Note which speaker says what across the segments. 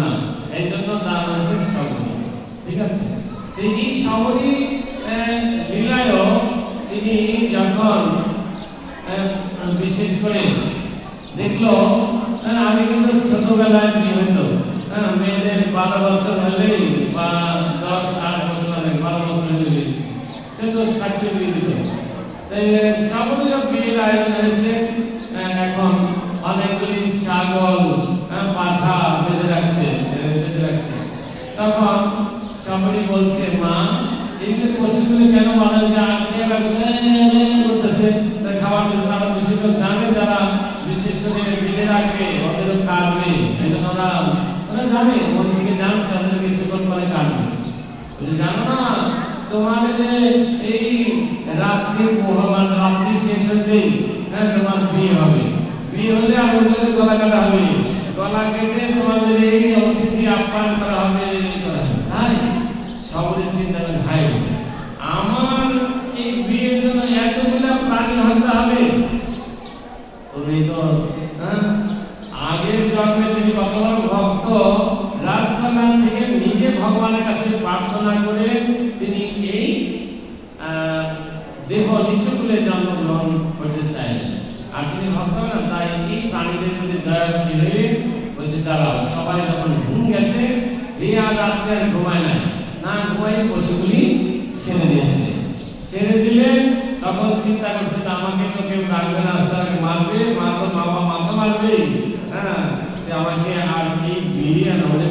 Speaker 1: না এই জন্য না হয়েছে শবরী ঠিক আছে তিনি শবরী লীলায়ও তিনি যখন বিশেষ করে দেখলো হ্যাঁ, আমি কিন্তু ছোটবেলায় কি হইতো হ্যাঁ, মেয়েদের বারো বছর হলেই বা দশ আট বছর হলে বারো বছর হলে সে তো ফাটিয়ে দিয়ে দিত সাগরীয় বিয়ের আয়োজন হয়েছে এখন অনেকগুলি ছাগল হ্যাঁ, পাঠা বেঁধে রাখছে তখন somebody বলছে মা এই যে কেন বাজার যে আগে করতেছে খাবার তারা বিশেষ জানে যারা বিশেষ করে মিলে রাখবে ওদের খাবে এই জন্য ওরা ওরা জানে ওর থেকে জানছে ওদের কিছুক্ষণ পরে কাটবে জানো না তোমার এই রাত্রি মহামান রাত্রি শেষ হতে হ্যাঁ তোমার বিয়ে হবে বিয়ে হলে আমাদের গলা কাটা হবে গলা কেটে তোমাদের এই অতিথি আপ্যায়ন করা হবে গ্রহণ করতে চাই আপনি ভাবতাম না তাই এই প্রাণীদের প্রতি দয়া করে বলছে দাঁড়াও সবাই যখন ঘুম গেছে এই আর রাত্রে আর ঘুমায় না না ঘুমাই পশুগুলি ছেড়ে দিয়েছে ছেড়ে দিলে তখন চিন্তা করছে আমাকে তো কেউ রাখবে না তাকে মারবে মা বাবা মা তো হ্যাঁ আমাকে আর কি বিয়ে নাহলে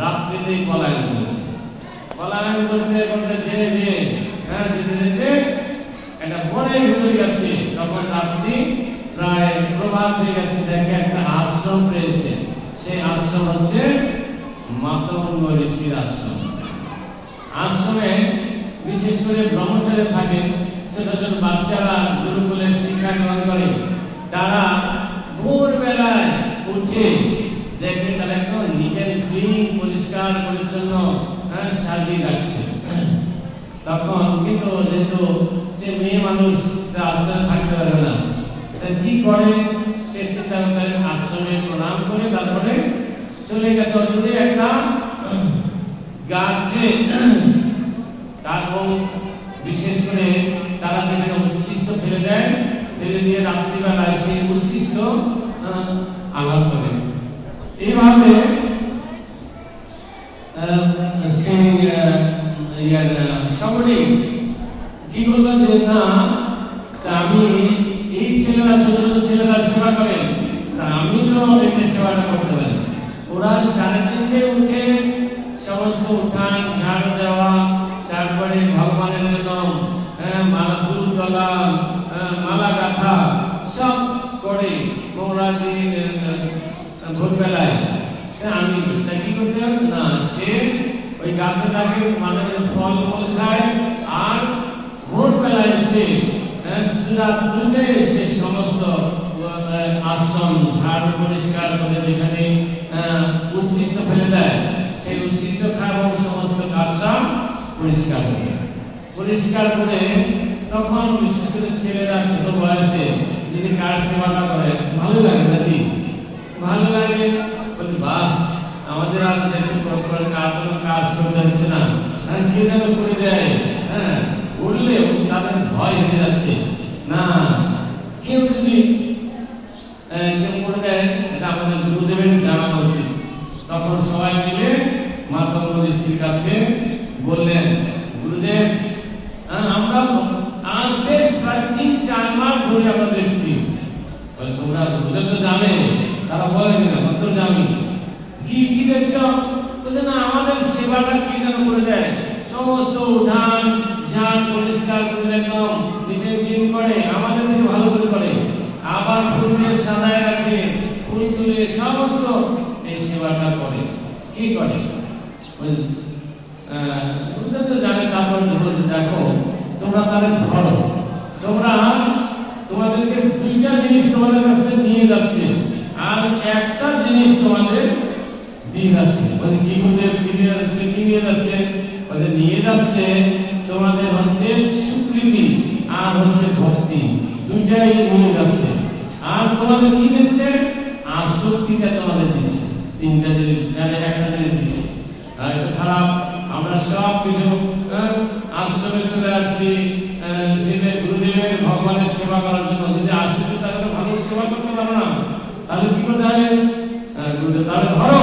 Speaker 1: রাত্রিতেই পলায়ন করেছে পলায়ন করতে করতে যে যে হ্যাঁ যেতে যেতে অনেক দূরে গেছি তখন রাত্রি প্রায় প্রভাত হয়ে গেছে দেখে একটা আশ্রম পেয়েছে সেই আশ্রম হচ্ছে মাতঙ্গ ঋষির আশ্রম আশ্রমে বিশেষ করে ব্রহ্মচারী থাকে সেটা যখন বাচ্চারা গুরুকুলে শিক্ষা গ্রহণ করে তারা ভোরবেলায় উঠে দেখে তারা এখন নিজের ক্লিন পরিষ্কার পরিচ্ছন্ন হ্যাঁ, সাজিয়ে রাখছে তখন কিন্তু যেহেতু যে মেয়ে মানুষ যা আশ্রমে থাকতে পারে না কি করে সে চিন্তা করে আশ্রমে প্রণাম করে তারপরে চলে গেত অন্যদের একটা গাছে তারপর বিশেষ করে তারা যেখানে উচ্ছিষ্ট ফেলে দেয় ফেলে দিয়ে রাত্রিবেলায় সেই উচ্ছিষ্ট আঘাত করে এইভাবে সেই শহরে কি বলবেন যে না আমি এই ছেলেরা ছোট ছোট ছেলেরা সেবা করেন আমি তো এদের সেবাটা করতে পারি ওরা সাড়ে তিনটে উঠে সমস্ত উঠান ঝাড় দেওয়া তারপরে ভগবানের জন্য হ্যাঁ, মালা ফুল তোলা হ্যাঁ, মালা গাথা সব করে তোমরা যে ভোরবেলায় আমি কি করতে না সে ওই গাছে তাকে মানে ফল ফল খায় এসে হ্যাঁ, রাত্রিতে এসে সমস্ত আশ্রম ঝাড় পরিষ্কার করে যেখানে উচ্ছিষ্ট ফেলে দেয় সেই উচ্ছিষ্ট খাবার সমস্ত আশ্রম পরিষ্কার করে পরিষ্কার করে তখন ছেলেরা ছোট বয়সে যদি কার সেবাটা করে ভালো লাগে নাকি ভালো লাগে বলি বাহ আমাদের আর দেখছি কাজ করে হচ্ছে না হ্যাঁ কে যেন করে দেয় হ্যাঁ কেউ যদি কেউ করে দেয় এটা আপনাদের গুরুদেবের জানানো উচিত তখন সবাই মিলে মাধ্যম ঋষির কাছে বললেন গুরুদেব আমরা আজ বেশ প্রায় তিন চার মাস ধরে আমরা দেখছি তোমরা গুরুদেব তো জানে তারা বলে আমরা তো জানি কি কি দেখছ বলছে না আমাদের সেবাটা কি যেন করে দেয় সমস্ত উঠান প্রতিষ্ঠান পরিষ্কার করে একদম নিজে ক্লিন করে আমাদের থেকে ভালো করে করে আবার ফুলের সাদায় রাখে ফুল তুলে সমস্ত এই সেবাটা করে কি করে তোমরা তো জানে তারপর ধরো দেখো তোমরা তাদের ধরো তোমরা তোমাদেরকে দুইটা জিনিস তোমাদের কাছ থেকে নিয়ে যাচ্ছে আর একটা জিনিস তোমাদের দিয়ে যাচ্ছে কি নিয়ে যাচ্ছে কি নিয়ে যাচ্ছে নিয়ে যাচ্ছে তোমাদের হচ্ছে স্বীকৃতি আর হচ্ছে ভক্তি দুইটাই মনে যাচ্ছে আর তোমাদের কি দিচ্ছে আর শক্তিটা তোমাদের দিচ্ছে তিনটা জিনিস একটা জিনিস দিচ্ছে খারাপ আমরা সব কিছু আশ্রমে চলে আসছি সেটা গুরুদেবের ভগবানের সেবা করার জন্য যদি আসলে তাহলে ভালো সেবা করতে পারো না তাহলে কি করতে হবে তাহলে ধরো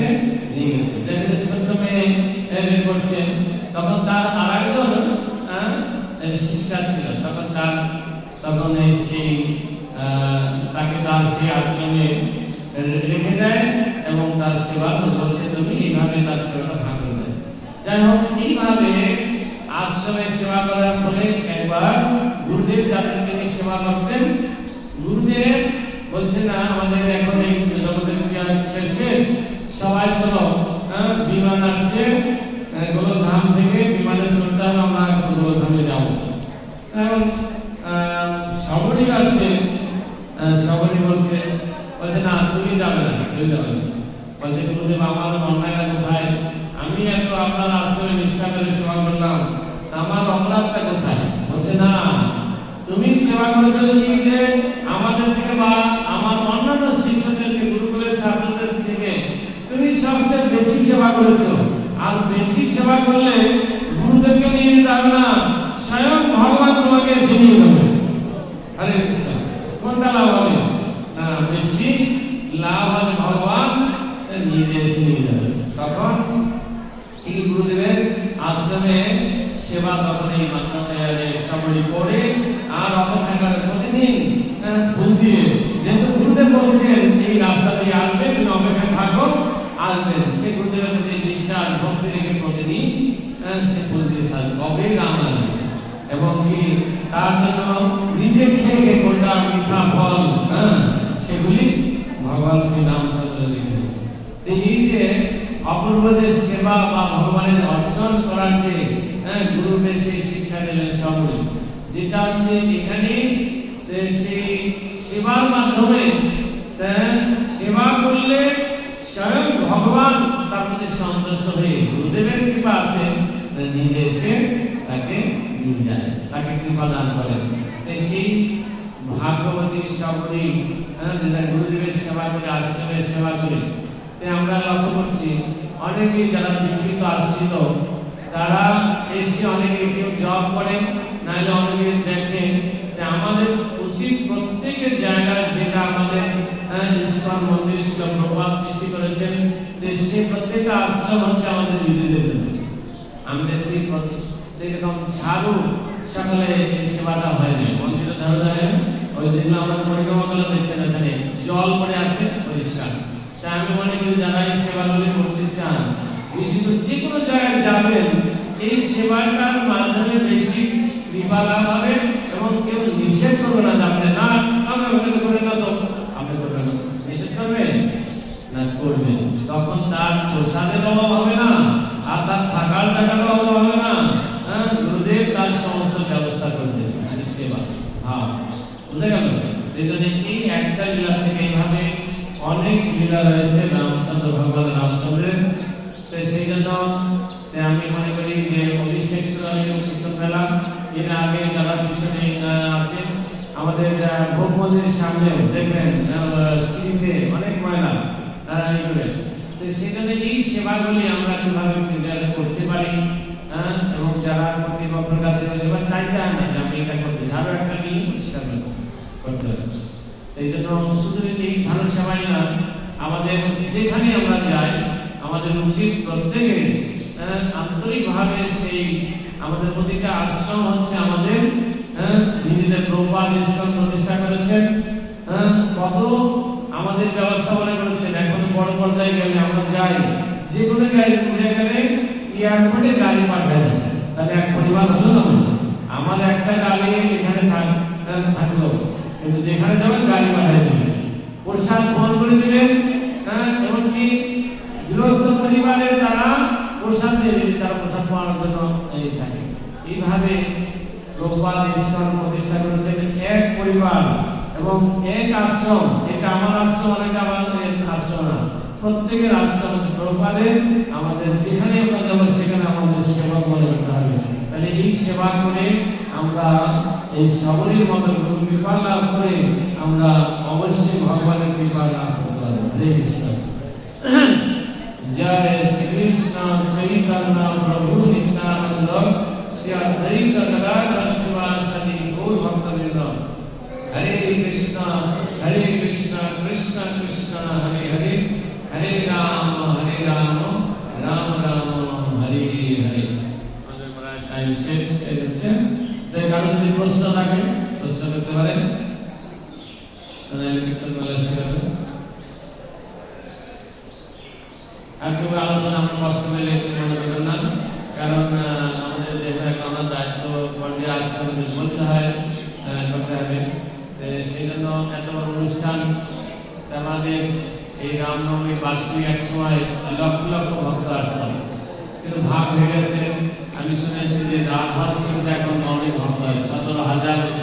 Speaker 1: যাচ্ছে ভেঙে তখন তার আর একজন হ্যাঁ, শিষ্যা ছিল তখন তার তখন সেই তাকে তার সেই আশ্রমে রেখে দেয় এবং তার সেবা বলছে তুমি এইভাবে তার সেবাটা ভাগ দেয় যাই হোক এইভাবে আশ্রমে সেবা করার ফলে একবার গুরুদেব যাদের তিনি সেবা করতেন গুরুদেব বলছে না আমাদের এখন এই জগতের শেষ শেষ সবাই চলো হ্যাঁ, বিমান আসছে গোলকধাম হ্যাঁ, থেকে বিমানে চড়তে হবে আমরা গোলকধামে যাব এখন হ্যাঁ, সবরই আছে সবরই বলছে বলছে না তুমি যাবে না তুমি যাবে না বলছে গুরুদেব আমার অন্যায়টা কোথায় আমি এত আপনার আশ্রয় নিষ্ঠা করে সেবা করলাম আমার অপরাধটা কোথায় বলছে না তুমি সেবা করেছো আমাদের থেকে বা আমার অন্যান্য সেবা করেছ আর বেশি সেবা করলে গুরুদেবকে নিয়ে যেতে হবে না স্বয়ং ভগবান তোমাকে এসে নিয়ে যাবে হরে কৃষ্ণ কোনটা লাভ হবে না বেশি লাভ হবে ভগবান নিজে এসে নিয়ে যাবে তখন গুরুদেবের আশ্রমে সেবা তখন এই মান্যতায় সামরি করে আর অপেক্ষা করে প্রতিদিন ফুল হ্যাঁ, দিয়ে যেহেতু গুরুদেব বলেছেন এই রাস্তা দিয়ে আসবেন অপেক্ষা থাকো আসবেন সেগুলো ভক্তি প্রতিদিন সে পুজো কবে রাম এবং কি তার জন্য নিজে খেয়ে গোটা মিঠা ফল হ্যাঁ সেগুলি ভগবান শ্রী রামচন্দ্র দিতেন তিনি যে অপূর্বদের সেবা বা ভগবানের অর্জন করার যে হ্যাঁ, গুরু বেশি শিক্ষা দিলেন সবরে যেটা হচ্ছে এখানে সেই সেবার মাধ্যমে হ্যাঁ, সেবা করলে প্রতি সন্তুষ্ট হয়ে গুরুদেবের কৃপা আছে নিজে এসে তাকে নিয়ে যায় তাকে কৃপা দান করেন সেই ভাগ্যবতী সবরী হ্যাঁ গুরুদেবের সেবা করে আশ্রমের সেবা করে তাই আমরা লক্ষ্য করছি অনেকেই যারা দীক্ষিত আসছিল তারা এসে অনেকে কেউ জব করেন নাহলে অনেকে দেখেন যে আমাদের উচিত প্রত্যেকের জায়গায় যেটা আমাদের ইস্কন হ্যাঁ, মন্দির প্রভাব সৃষ্টি করেছেন দেশে প্রত্যেকটা আশ্রম হচ্ছে আমাদের নিজেদের আমি সেই এরকম ঝাড়ু সকালে সেবাটা হয় না মন্দিরে ঝাড়ু দেয় ওই যেগুলো আমাদের পরিক্রমাগুলো দেখছেন এখানে জল পড়ে আছে পরিষ্কার তাই আমি মনে করি যারা এই সেবাগুলি করতে চান বিশেষ যে কোনো জায়গায় যাবেন এই সেবাটার মাধ্যমে বেশি কৃপালাভ এই একটা লীলা থেকে এইভাবে অনেক লীলা রয়েছে রামচন্দ্র ভগবান রামচন্দ্রের তো সেই জন্য আমি মনে করি যে অভিষেক মেলা এর আগে যারা পিছনে আছে আমাদের ভোগ মন্দিরের সামনে দেখবেন সিঁড়িতে অনেক ময়লা তো সেখানে এই সেবাগুলি আমরা কিভাবে করতে পারি হ্যাঁ এবং যারা কর্তৃপক্ষের কাছে চাইতে না যে আমি এটা করতে যাবে শুধুমাত্র এই ভালো সেবাই না আমাদের যেখানে আমরা যাই আমাদের উচিত প্রত্যেকের আন্তরিকভাবে সেই আমাদের প্রতিটা আশ্রম হচ্ছে আমাদের নিজেদের প্রপার ইসলাম প্রতিষ্ঠা করেছেন কত আমাদের ব্যবস্থাপনা করেছেন এখন বড় পর্যায়ে গেলে আমরা যাই যে কোনো গাড়ি জায়গায় এয়ারপোর্টে গাড়ি পাঠায় তাহলে এক পরিবার হলো আমার একটা গাড়ি এখানে থাকলো কিন্তু যেখানে যাবেন গাড়ি পাঠাই দেবেন প্রসাদ গ্রহণ করে দেবেন হ্যাঁ, এমনকি গৃহস্থ পরিবারের তারা প্রসাদ দিয়ে দিবে তারা প্রসাদ পাওয়ার জন্য এই থাকে এইভাবে লোকপাল ইসলাম প্রতিষ্ঠা করেছেন এক পরিবার এবং এক আশ্রম এটা আমার আশ্রম অনেক আমাদের আশ্রম না প্রত্যেকের আশ্রম লোকপালের আমাদের যেখানে আমরা যাবো সেখানে আমাদের সেবা করে রাখতে হবে এই সেবা করে আমরা এই সকলের মতো কৃপা লাভ করে আমরা অবশ্যই ভগবানের কৃপা লাভ করতে জয় শ্রীকৃষ্ণ চৈতন্য প্রভু নিত্যানন্দ শ্রী অদ্বৈত কদাচি গৌর ভক্তবৃন্দ হরে কৃষ্ণ হরে কৃষ্ণ কৃষ্ণ কৃষ্ণ হরে হরে হরে রাম হরে রাম শেষ হচ্ছে যে কারণ যদি প্রশ্ন থাকে প্রশ্ন করতে পারেন আমাদের বলতে হয় করতে হবে সেই জন্য এত অনুষ্ঠান আমাদের এই রামনবমী বার্ষিক এক সময় লক্ষ লক্ষ ভক্ত আসতাম কিন্তু ভাগ হয়ে গেছে পিছনে ছিল রাজহাঁস কিন্তু এখন অনেক ভাবনা সতেরো হাজার